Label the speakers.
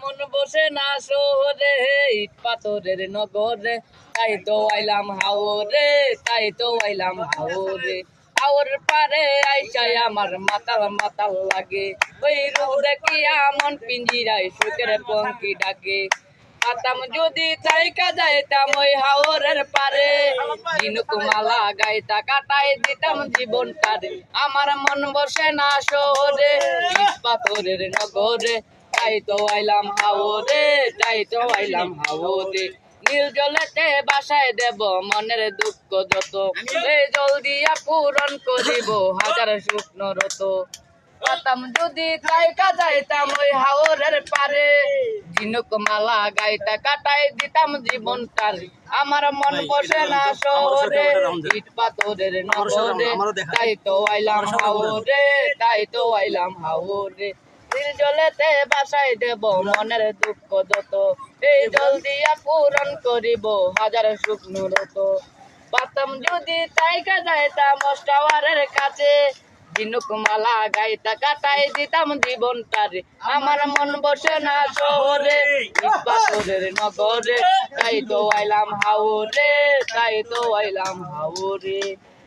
Speaker 1: মন বসে না শহরে ইট পাথরের নগরে। তাই তো আইলাম হাওরে, তাই তো আইলাম হাওরে। হাওর পারে আইসাই আমার মাতাল মাতাল লাগে। ওই রূপ দেখিয়া মন পিঞ্জিরায় সুখের পঙ্কি ডাকে। পাতাম যদি চাইকা যাইতাম ওই হাওরের পারে। দিনকুমালা গাইতা কাটাই দিতাম জীবনটারে। আমার মন বসে না শহরে পাথরের নগরে। তাই তো আইলাম হাওরে তাই তো আইলাম নীল জলেতে বাসায় দেব মনের দুঃখ যত। এই জল দিয়া পূরণ করিব হাজার শুকনো রত। পাতাম যদি যাইতাম ওই হাওরের পারে। ঝিনুক মালা গাইতা কাটাই দিতাম জীবনটার। আমার মন বসে না শহরে ইট পাথরের নগরে। তাই তো আইলাম হাওরে তাই তো আইলাম হাওরে। দিল জলেতে বাসাই দেব মনের দুঃখ যত। এই জল দিয়া পূরণ করিব হাজার শুকনো রত। পাতাম যদি তাইকা যাইতাম অষ্টাওয়ারের কাছে। ঝিনুক মালা গাইতা কাটাই দিতাম জীবনটারে। আমার মন বসে না শহরে পাথরের নগরে। তাই তো আইলাম হাওরে, তাই তো আইলাম হাওরে।